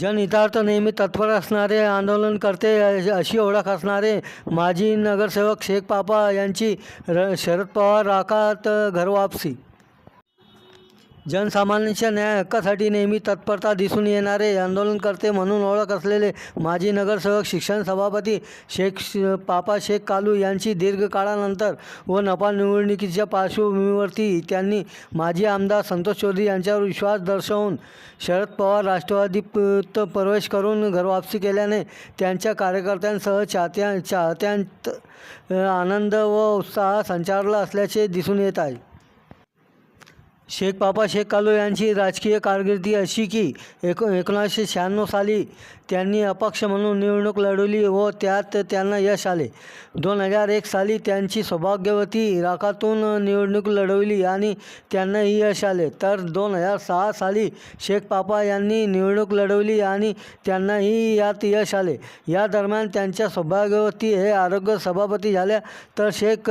जनहितार्थ नेहमी तत्पर असणारे आंदोलनकर्ते अशी ओळख असणारे माजी नगरसेवक शेख पापा यांची र शरद पवार राखात घरवापसी जनसामान्यांच्या न्याय हक्कासाठी नेहमी तत्परता दिसून येणारे आंदोलनकर्ते म्हणून ओळख असलेले माजी नगरसेवक शिक्षण सभापती शेख पापा शेख कालू यांची दीर्घकाळानंतर व नपा निवडणुकीच्या पार्श्वभूमीवरती त्यांनी माजी आमदार संतोष चौधरी यांच्यावर विश्वास दर्शवून शरद पवार राष्ट्रवादीत प्रवेश करून घरवापसी केल्याने त्यांच्या कार्यकर्त्यांसह चाहत्या चाहत्यांत आनंद व उत्साह संचारला असल्याचे दिसून येत आहे. शेख पापा शेख कालो यांची राजकीय कारकिर्दी अशी की एक एकोणीसशे शहाण्णव साली त्यांनी अपक्ष म्हणून निवडणूक लढवली व त्यात त्यांना यश आले. दोन हजार एक साली त्यांची सौभाग्यवती राखातून निवडणूक लढवली आणि त्यांनाही यश आले. तर दोन हजार सहा साली शेख पापा यांनी निवडणूक लढवली आणि त्यांनाही यात यश आले. या दरम्यान त्यांच्या सौभाग्यवती हे आरोग्य सभापती झाल्या. तर शेख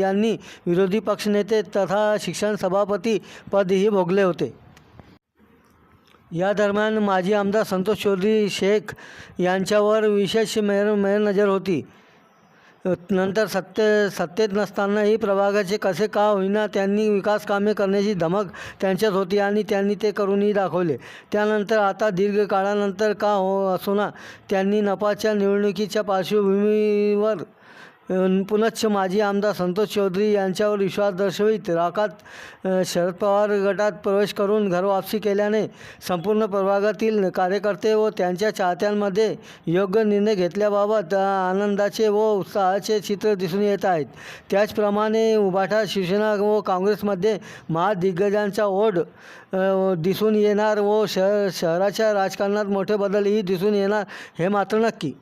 यांनी विरोधी पक्षनेते तथा शिक्षण सभापती पदही भोगले होते. या दरम्यान माजी आमदार संतोष चौधरी शेख यांच्यावर विशेष मेहर मेहरनजर होती. नंतर सत्ते सत्तेत नसतानाही प्रभागाचे कसे का होईना त्यांनी विकास कामे करण्याची धमक त्यांच्यात होती आणि त्यांनी ते करूनही दाखवले. त्यानंतर आता दीर्घ काळानंतर का हो असोना त्यांनी नपाच्या निवडणुकीच्या पार्श्वभूमीवर पुनश्च माजी आमदार संतोष चौधरी यांच्यावर विश्वास दर्शवित राखात शरद पवार गटात प्रवेश करून घरवापसी केल्याने संपूर्ण प्रभागातील कार्यकर्ते व त्यांच्या चाहत्यांमध्ये योग्य निर्णय घेतल्याबाबत आनंदाचे व उत्साहाचे चित्र दिसून येत आहेत. त्याचप्रमाणे उभाठा शिवसेना व काँग्रेसमध्ये महादिग्गजांचा ओढ दिसून येणार व शहर शहराच्या राजकारणात मोठे बदलही दिसून येणार हे मात्र नक्की.